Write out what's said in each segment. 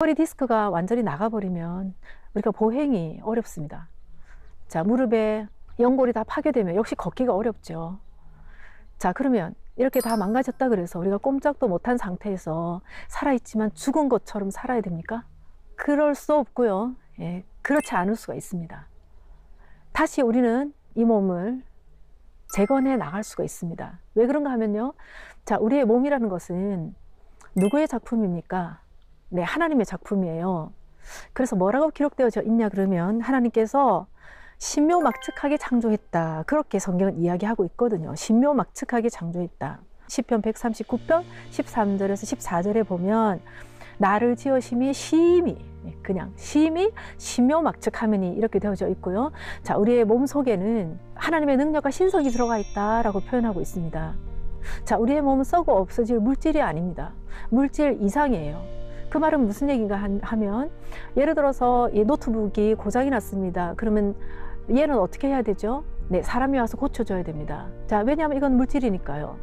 허리 디스크가 완전히 나가버리면 우리가 보행이 어렵습니다. 자, 무릎에 연골이 다 파괴되면 역시 걷기가 어렵죠. 자, 그러면 이렇게 다 망가졌다 그래서 우리가 꼼짝도 못한 상태에서 살아있지만 죽은 것처럼 살아야 됩니까? 그럴 수 없고요. 예, 그렇지 않을 수가 있습니다. 다시 우리는 이 몸을 재건해 나갈 수가 있습니다. 왜 그런가 하면요. 자, 우리의 몸이라는 것은 누구의 작품입니까? 네, 하나님의 작품이에요. 그래서 뭐라고 기록되어져 있냐 그러면 하나님께서 신묘막측하게 창조했다. 그렇게 성경은 이야기하고 있거든요. 신묘막측하게 창조했다. 시편 139편 13절에서 14절에 보면 나를 지으심이 심히 그냥 심히 신묘막측하면이 이렇게 되어져 있고요. 자, 우리의 몸 속에는 하나님의 능력과 신석이 들어가 있다라고 표현하고 있습니다. 자, 우리의 몸은 썩어 없어질 물질이 아닙니다. 물질 이상이에요. 그 말은 무슨 얘기인가 하면 예를 들어서 이 노트북이 고장이 났습니다. 그러면 얘는 어떻게 해야 되죠? 네, 사람이 와서 고쳐줘야 됩니다. 자, 왜냐하면 이건 물질이니까요.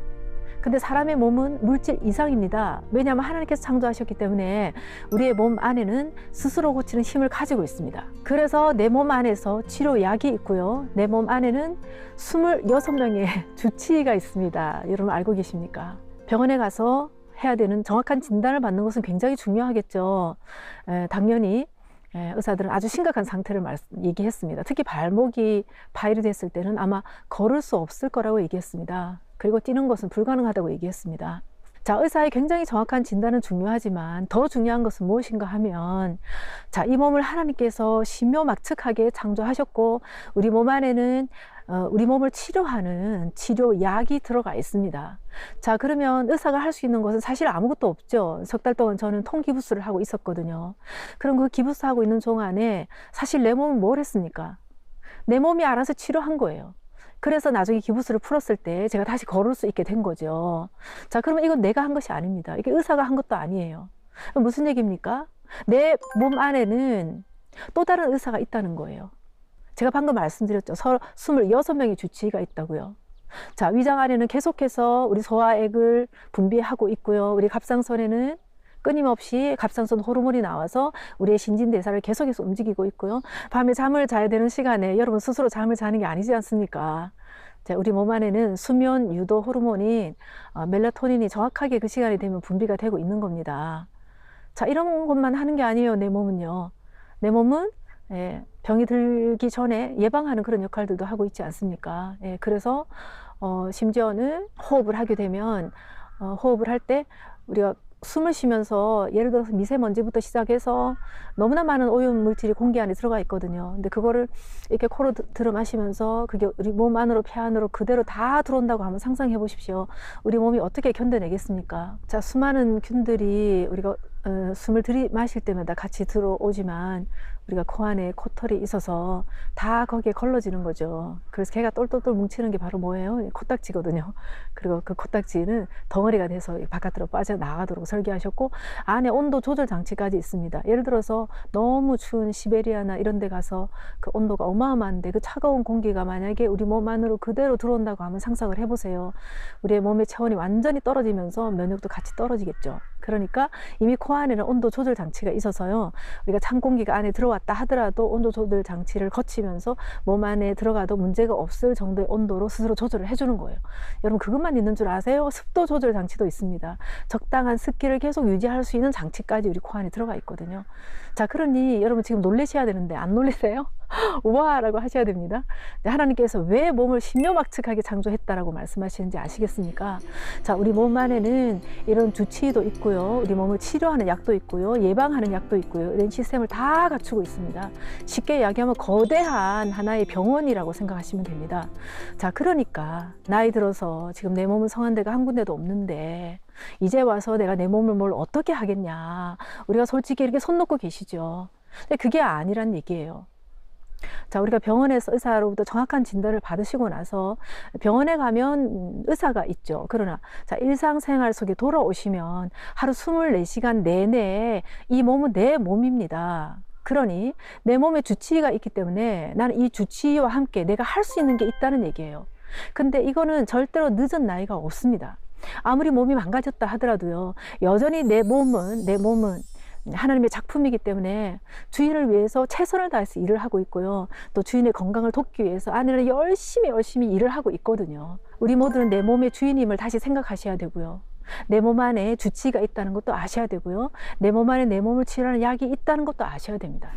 근데 사람의 몸은 물질 이상입니다. 왜냐하면 하나님께서 창조하셨기 때문에 우리의 몸 안에는 스스로 고치는 힘을 가지고 있습니다. 그래서 내 몸 안에서 치료약이 있고요. 내 몸 안에는 26명의 주치의가 있습니다. 여러분 알고 계십니까? 병원에 가서 해야 되는 정확한 진단을 받는 것은 굉장히 중요하겠죠. 에, 당연히 에, 의사들은 아주 심각한 상태를 말, 얘기했습니다. 특히 발목이 파열이 됐을 때는 아마 걸을 수 없을 거라고 얘기했습니다. 그리고 뛰는 것은 불가능하다고 얘기했습니다. 자, 의사의 굉장히 정확한 진단은 중요하지만 더 중요한 것은 무엇인가 하면 자, 이 몸을 하나님께서 신묘막측하게 창조하셨고 우리 몸 안에는 어, 우리 몸을 치료하는 치료약이 들어가 있습니다. 자, 그러면 의사가 할 수 있는 것은 사실 아무것도 없죠. 석 달 동안 저는 통기부스를 하고 있었거든요. 그럼 그 기부스 하고 있는 동안에 사실 내 몸은 뭘 했습니까? 내 몸이 알아서 치료한 거예요. 그래서 나중에 기부스를 풀었을 때 제가 다시 걸을 수 있게 된 거죠. 자, 그러면 이건 내가 한 것이 아닙니다. 이게 의사가 한 것도 아니에요. 무슨 얘기입니까? 내 몸 안에는 또 다른 의사가 있다는 거예요. 제가 방금 말씀드렸죠. 26명의 주치의가 있다고요. 자, 위장 안에는 계속해서 우리 소화액을 분비하고 있고요. 우리 갑상선에는 끊임없이 갑상선 호르몬이 나와서 우리의 신진대사를 계속해서 움직이고 있고요. 밤에 잠을 자야 되는 시간에 여러분 스스로 잠을 자는 게 아니지 않습니까? 자, 우리 몸 안에는 수면 유도 호르몬인 어, 멜라토닌이 정확하게 그 시간이 되면 분비가 되고 있는 겁니다. 자, 이런 것만 하는 게 아니에요. 내 몸은요. 내 몸은 예, 병이 들기 전에 예방하는 그런 역할들도 하고 있지 않습니까? 예, 그래서 어, 심지어는 호흡을 하게 되면 어, 호흡을 할 때 우리가 숨을 쉬면서 예를 들어서 미세먼지부터 시작해서 너무나 많은 오염 물질이 공기 안에 들어가 있거든요. 근데 그거를 이렇게 코로 들어 마시면서 그게 우리 몸 안으로 폐 안으로 그대로 다 들어온다고 한번 상상해 보십시오. 우리 몸이 어떻게 견뎌내겠습니까? 자, 수많은 균들이 우리가 어, 숨을 들이마실 때마다 같이 들어오지만 우리가 코 안에 코털이 있어서 다 거기에 걸러지는 거죠. 그래서 개가 똘똘똘 뭉치는 게 바로 뭐예요? 코딱지거든요. 그리고 그 코딱지는 덩어리가 돼서 바깥으로 빠져나가도록 설계하셨고 안에 온도 조절 장치까지 있습니다. 예를 들어서 너무 추운 시베리아나 이런 데 가서 그 온도가 어마어마한데 그 차가운 공기가 만약에 우리 몸 안으로 그대로 들어온다고 하면 상상을 해보세요. 우리의 몸의 체온이 완전히 떨어지면서 면역도 같이 떨어지겠죠. 그러니까 이미 코 안에는 온도 조절 장치가 있어서요. 우리가 찬 공기가 안에 들어왔다 하더라도 온도 조절 장치를 거치면서 몸 안에 들어가도 문제가 없을 정도의 온도로 스스로 조절을 해주는 거예요. 여러분 그것만 있는 줄 아세요? 습도 조절 장치도 있습니다. 적당한 습기를 계속 유지할 수 있는 장치까지 우리 코 안에 들어가 있거든요. 자, 그러니 여러분 지금 놀래셔야 되는데 안 놀래세요? 우와라고 하셔야 됩니다. 하나님께서 왜 몸을 신묘막측하게 창조했다라고 말씀하시는지 아시겠습니까? 자, 우리 몸 안에는 이런 주치의도 있고요. 우리 몸을 치료하는 약도 있고요. 예방하는 약도 있고요. 이런 시스템을 다 갖추고 있습니다. 쉽게 이야기하면 거대한 하나의 병원이라고 생각하시면 됩니다. 자, 그러니까 나이 들어서 지금 내 몸은 성한 데가 한 군데도 없는데 이제 와서 내가 내 몸을 뭘 어떻게 하겠냐. 우리가 솔직히 이렇게 손 놓고 계시죠. 근데 그게 아니란 얘기예요. 자, 우리가 병원에서 의사로부터 정확한 진단을 받으시고 나서 병원에 가면 의사가 있죠. 그러나 자, 일상생활 속에 돌아오시면 하루 24시간 내내 이 몸은 내 몸입니다. 그러니 내 몸에 주치의가 있기 때문에 나는 이 주치의와 함께 내가 할 수 있는 게 있다는 얘기예요. 근데 이거는 절대로 늦은 나이가 없습니다. 아무리 몸이 망가졌다 하더라도요, 여전히 내 몸은, 내 몸은 하나님의 작품이기 때문에 주인을 위해서 최선을 다해서 일을 하고 있고요. 또 주인의 건강을 돕기 위해서 아내는 열심히 열심히 일을 하고 있거든요. 우리 모두는 내 몸의 주인임을 다시 생각하셔야 되고요. 내 몸 안에 주치의가 있다는 것도 아셔야 되고요. 내 몸 안에 내 몸을 치료하는 약이 있다는 것도 아셔야 됩니다.